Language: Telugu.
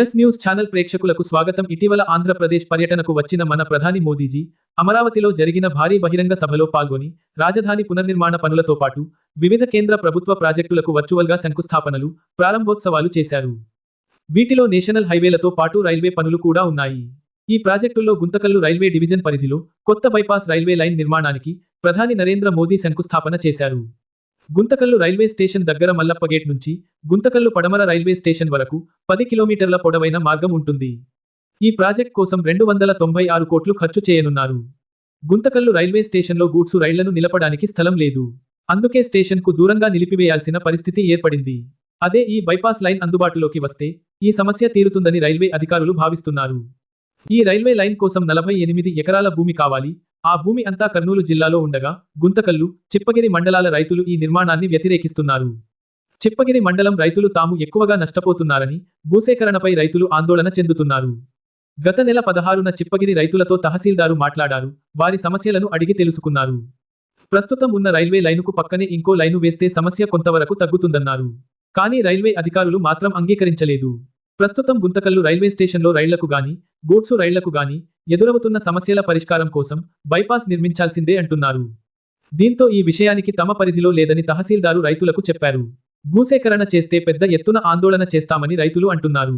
ఎస్ న్యూస్ ఛానల్ ప్రేక్షకులకు స్వాగతం. ఇటీవల ఆంధ్రప్రదేశ్ పర్యటనకు వచ్చిన మన ప్రధాని మోదీజీ అమరావతిలో జరిగిన భారీ బహిరంగ సభలో పాల్గొని రాజధాని పునర్నిర్మాణ పనులతో పాటు వివిధ కేంద్ర ప్రభుత్వ ప్రాజెక్టులకు వర్చువల్గా శంకుస్థాపనలు ప్రారంభోత్సవాలు చేశారు. వీటిలో నేషనల్ హైవేలతో పాటు రైల్వే పనులు కూడా ఉన్నాయి. ఈ ప్రాజెక్టుల్లో గుంతకల్లు రైల్వే డివిజన్ పరిధిలో కొత్త బైపాస్ రైల్వే లైన్ నిర్మాణానికి ప్రధాని నరేంద్ర మోదీ శంకుస్థాపన చేశారు. గుంతకల్లు రైల్వే స్టేషన్ దగ్గర మల్లప్ప గేట్ నుంచి గుంతకల్లు పడమర రైల్వే స్టేషన్ వరకు పది కిలోమీటర్ల పొడవైన మార్గం ఉంటుంది. ఈ ప్రాజెక్ట్ కోసం రెండు వందల తొంభై ఆరు కోట్లు ఖర్చు చేయనున్నారు. గుంతకల్లు రైల్వే స్టేషన్లో గూడ్సు రైళ్ళను నిలపడానికి స్థలం లేదు. అందుకే స్టేషన్కు దూరంగా నిలిపివేయాల్సిన పరిస్థితి ఏర్పడింది. అదే ఈ బైపాస్ లైన్ అందుబాటులోకి వస్తే ఈ సమస్య తీరుతుందని రైల్వే అధికారులు భావిస్తున్నారు. ఈ రైల్వే లైన్ కోసం నలభై ఎనిమిది ఎకరాల భూమి కావాలి. ఆ భూమి అంతా కర్నూలు జిల్లాలో ఉండగా గుంతకల్లు చిప్పగిరి మండలాల రైతులు ఈ నిర్మాణాన్ని వ్యతిరేకిస్తున్నారు. చిప్పగిరి మండలం రైతులు తాము ఎక్కువగా నష్టపోతున్నారని భూసేకరణపై రైతులు ఆందోళన చెందుతున్నారు. గత నెల పదహారున చిప్పగిరి రైతులతో తహసీల్దారు మాట్లాడారు వారి సమస్యలను అడిగి తెలుసుకున్నారు. ప్రస్తుతం ఉన్న రైల్వే లైనుకు పక్కనే ఇంకో లైను వేస్తే సమస్య కొంతవరకు తగ్గుతుందన్నారు. కానీ రైల్వే అధికారులు మాత్రం అంగీకరించలేదు. ప్రస్తుతం గుంతకల్లు రైల్వే స్టేషన్లో రైళ్ళకు గాని గూడ్సు రైళ్ళకు గాని ఎదురవుతున్న సమస్యల పరిష్కారం కోసం బైపాస్ నిర్మించాల్సిందే అంటున్నారు. దీంతో ఈ విషయానికి తమ పరిధిలో లేదని తహసీల్దారు రైతులకు చెప్పారు. భూసేకరణ చేస్తే పెద్ద ఎత్తున ఆందోళన చేస్తామని రైతులు అంటున్నారు.